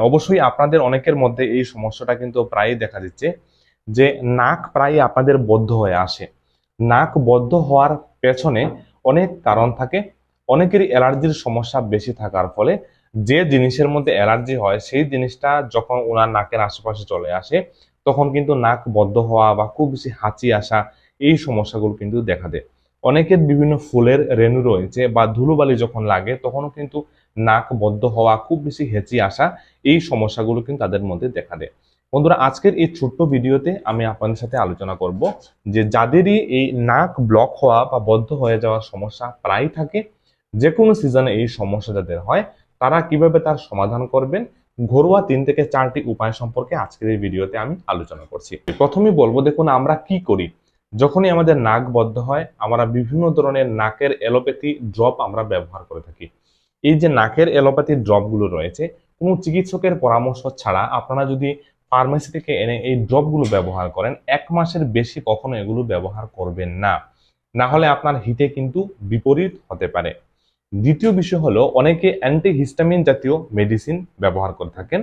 অবশ্যই আপনাদের অনেকের মধ্যে এই সমস্যাটা কিন্তু প্রায়ই দেখা দিচ্ছে যে নাক প্রায় আপনাদের বদ্ধ হয়ে আসে। নাক বদ্ধ হওয়ার পেছনে অনেক কারণ থাকে, অনেকেরই অ্যালার্জির সমস্যা বেশি থাকার ফলে যে জিনিসের মধ্যে অ্যালার্জি হয়, সেই জিনিসটা যখন ওনার নাকের আশেপাশে চলে আসে, তখন কিন্তু নাক বদ্ধ হওয়া বা খুব বেশি হাঁচি আসা এই সমস্যাগুলো কিন্তু দেখা দেয়। অনেকের বিভিন্ন ফুলের রেণু রয়েছে বা ধুলোবালি যখন লাগে, তখনও কিন্তু নাক বদ্ধ হওয়া, খুব বেশি হেঁচি আসা, এই সমস্যাগুলো কিন্তু তাদের মধ্যে দেখা দেয়। বন্ধুরা, আজকের এই ছোট্ট ভিডিওতে আমি আপনাদের সাথে আলোচনা করব যে যাদেরই এই নাক ব্লক হওয়া বা বদ্ধ হয়ে যাওয়ার সমস্যা প্রায় থাকে যে কোনো সিজনে এই সমস্যা যাদের হয়, তারা কীভাবে তার সমাধান করবেন, ঘরোয়া তিন থেকে চারটি উপায় সম্পর্কে আজকের এই ভিডিওতে আমি আলোচনা করছি। প্রথমেই বলব, দেখুন, আমরা কি করি? যখনই আমাদের নাক বদ্ধ হয়, আমরা বিভিন্ন ধরনের নাকের অ্যালোপ্যাথি ড্রপ আমরা ব্যবহার করে থাকি। এই যে নাকের অ্যালোপ্যাথি ড্রপগুলো রয়েছে, কোনো চিকিৎসকের পরামর্শ ছাড়া আপনারা যদি ফার্মেসি থেকে এনে এই ড্রপগুলো ব্যবহার করেন, এক মাসের বেশি কখনো এগুলো ব্যবহার করবেন না। না হলে আপনার হিতে কিন্তু বিপরীত হতে পারে। দ্বিতীয় বিষয় হলো, অনেকে অ্যান্টিহিস্টামিন জাতীয় মেডিসিন ব্যবহার করে থাকেন।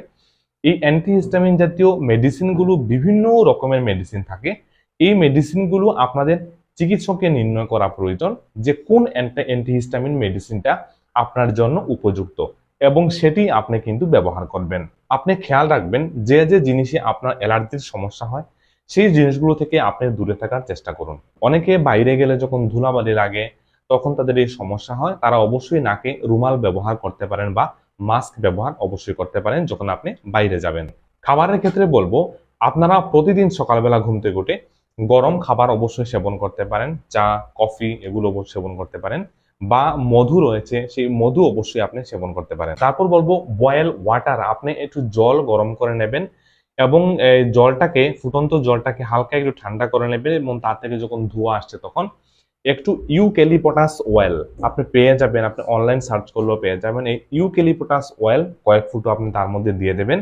এই অ্যান্টিহিস্টামিন জাতীয় মেডিসিনগুলো বিভিন্ন রকমের মেডিসিন থাকে। এই মেডিসিনগুলো আপনাদের চিকিৎসককে নির্ণয় করা প্রয়োজন যে কোন অ্যান্টিহিস্টামিন মেডিসিনটা আপনার জন্য উপযুক্ত এবং সেটি আপনি কিন্তু ব্যবহার করবেন। আপনি খেয়াল রাখবেন যে যে জিনিসে আপনার অ্যালার্জির সমস্যা হয়, সেই জিনিসগুলো থেকে আপনি দূরে থাকার চেষ্টা করুন। অনেকে বাইরে গেলে যখন ধুলাবালি লাগে, তখন তাদের এই সমস্যা হয়। তারা অবশ্যই নাকে রুমাল ব্যবহার করতে পারেন বা মাস্ক ব্যবহার অবশ্যই করতে পারেন যখন আপনি বাইরে যাবেন। খাবারের ক্ষেত্রে বলব, আপনারা প্রতিদিন সকালবেলা ঘুম থেকে উঠে গরম খাবার অবশ্যই সেবন করতে পারেন, চা, কফি এগুলো সেবন করতে পারেন, বা মধু রয়েছে সেই মধু অবশ্যই আপনি সেবন করতে পারেন। তারপর বলব বয়েল ওয়াটার আপনি একটু জল গরম করে নেবেন এবং জলটাকে, ফুটন্ত জলটাকে হালকা একটু ঠান্ডা করে নেবেন এবং তার থেকে যখন ধোঁয়া আসছে তখন একটু ইউক্যালিপটাস অয়েল আপনি পেয়ে যাবেন, আপনি অনলাইন সার্চ করলেও পেয়ে যাবেন। এই ইউক্যালিপটাস অয়েল কয়েক ফুটো আপনি তার মধ্যে দিয়ে দেবেন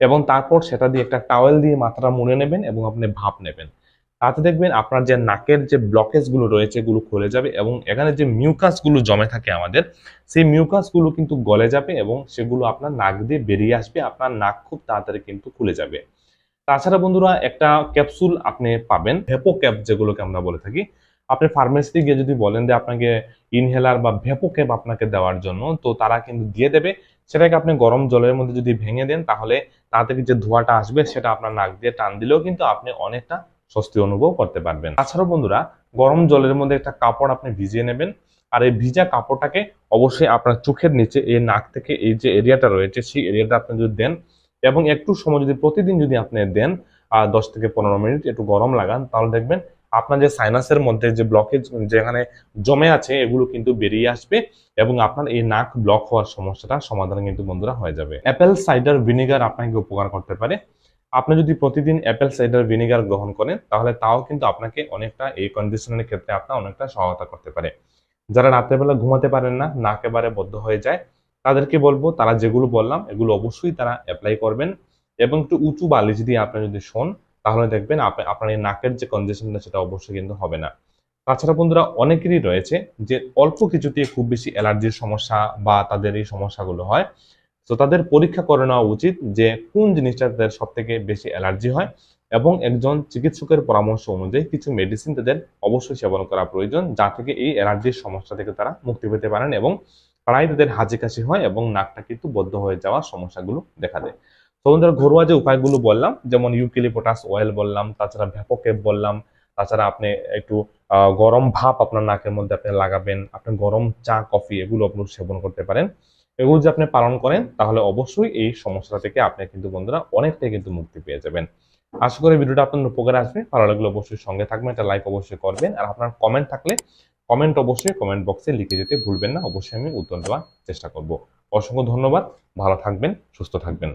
এবং তারপর সেটা দিয়ে একটা টাওয়েল দিয়ে মাথাটা মুড়ে নেবেন এবং আপনি ভাপ নেবেন। তাতে দেখবেন আপনার যে নাকের যে ব্লকেজগুলো রয়েছে, এগুলো খুলে যাবে এবং এখানে যে মিউকাসগুলো জমে থাকে আমাদের, সেই মিউকাসগুলো কিন্তু গলে যাবে এবং সেগুলো আপনার নাক দিয়ে বেরিয়ে আসবে, আপনার নাক খুব তাড়াতাড়ি কিন্তু খুলে যাবে। তাছাড়া বন্ধুরা, একটা ক্যাপসুল আপনি পাবেন ভেপো ক্যাপ যেগুলোকে আমরা বলে থাকি। আপনি ফার্মেসিতে গিয়ে যদি বলেন যে আপনাকে ইনহেলার বা ভেপো ক্যাপ আপনাকে দেওয়ার জন্য, তো তারা কিন্তু দিয়ে দেবে। সেটাকে আপনি গরম জলের মধ্যে যদি ভেঙে দেন, তাহলে তা থেকে যে ধোঁয়াটা আসবে, সেটা আপনার নাক দিয়ে টান দিলেও কিন্তু আপনি অনেকটা স্বস্তি অনুভব করতে পারবেন। তাছাড়াও বন্ধুরা, গরম জলের মধ্যে একটা কাপড় আপনি ভিজিয়ে নেবেন আর এই ভিজা কাপড়টাকে অবশ্যই আপনার চোখের নিচে, এই নাক থেকে এই যে এরিয়াটা রয়েছে, সেই এরিয়াটা আপনি যদি দেন এবং একটু সময় যদি প্রতিদিন যদি আপনি দেন আর দশ থেকে পনেরো মিনিট একটু গরম লাগান, তাহলে দেখবেন আপনার যে সাইনাসের মধ্যে যে ব্লকেজ যেখানে জমে আছে, এগুলো কিন্তু বেরিয়ে আসবে এবং আপনার এই নাক ব্লক হওয়ার সমস্যাটা সমাধান কিন্তু বন্ধুরা হয়ে যাবে। অ্যাপেল সাইডার ভিনেগার আপনাকে উপকার করতে পারে। আপনি যদি প্রতিদিন অ্যাপেল সাইডার ভিনেগার গ্রহণ করেন, তাহলে তাও কিন্তু আপনাকে অনেকটা এই কন্ডিশনের ক্ষেত্রে আপনার অনেকটা সহায়তা করতে পারে। যারা রাত্রেবেলা ঘুমাতে পারেন না, নাক এবারে বদ্ধ হয়ে যায়, তাদেরকে বলব, তারা যেগুলো বললাম, এগুলো অবশ্যই তারা অ্যাপ্লাই করবেন এবং একটু উঁচু বালিশ দিয়ে আপনি যদি শোন, তাহলে দেখবেন আপনার এই নাকের যে কন্ডিশনটা সেটা অবশ্যই কিন্তু হবে না। তাছাড়া বন্ধুরা, অনেকেরই রয়েছে যে অল্প কিছুতে খুব বেশি অ্যালার্জির সমস্যা বা তাদের এই সমস্যাগুলো হয়। তো তাদের পরীক্ষা করে নেওয়া উচিত যে কোন জিনিসটা তাদের সব থেকে বেশি অ্যালার্জি হয় এবং একজন চিকিৎসকের পরামর্শ অনুযায়ী কিছু মেডিসিন তাদের অবশ্যই সেবন করা প্রয়োজন যা থেকে এই অ্যালার্জির সমস্যা থেকে তারা মুক্তি পেতে পারেন এবং প্রায় তাদের হাঁচি কাশি হয় এবং নাকটা কিন্তু বদ্ধ হয়ে যাওয়ার সমস্যাগুলো দেখা দেয়। তো বন্ধুরা, ঘরোয়া যে উপায়গুলো বললাম, যেমন ইউক্যালিপটাস অয়েল বললাম, তাছাড়া ভ্যাপোকেপ বললাম, তাছাড়া আপনি একটু গরম ভাপ আপনার নাকের মধ্যে আপনি লাগাবেন, আপনি গরম চা, কফি এগুলো আপনি সেবন করতে পারেন। এগুলো যদি আপনি পালন করেন, তাহলে অবশ্যই এই সমস্যা থেকে আপনি কিন্তু বন্ধুরা অনেকটাই কিন্তু মুক্তি পেয়ে যাবেন। আশা করি ভিডিওটা আপনার উপকারে আসবে। ভালো লাগলে অবশ্যই সঙ্গে থাকবেন, একটা লাইক অবশ্যই করবেন। আর আপনার কমেন্ট থাকলে কমেন্ট অবশ্যই কমেন্ট বক্সে লিখে যেতে ভুলবেন না। অবশ্যই আমি উত্তর দেওয়ার চেষ্টা করব। অসংখ্য ধন্যবাদ। ভালো থাকবেন, সুস্থ থাকবেন।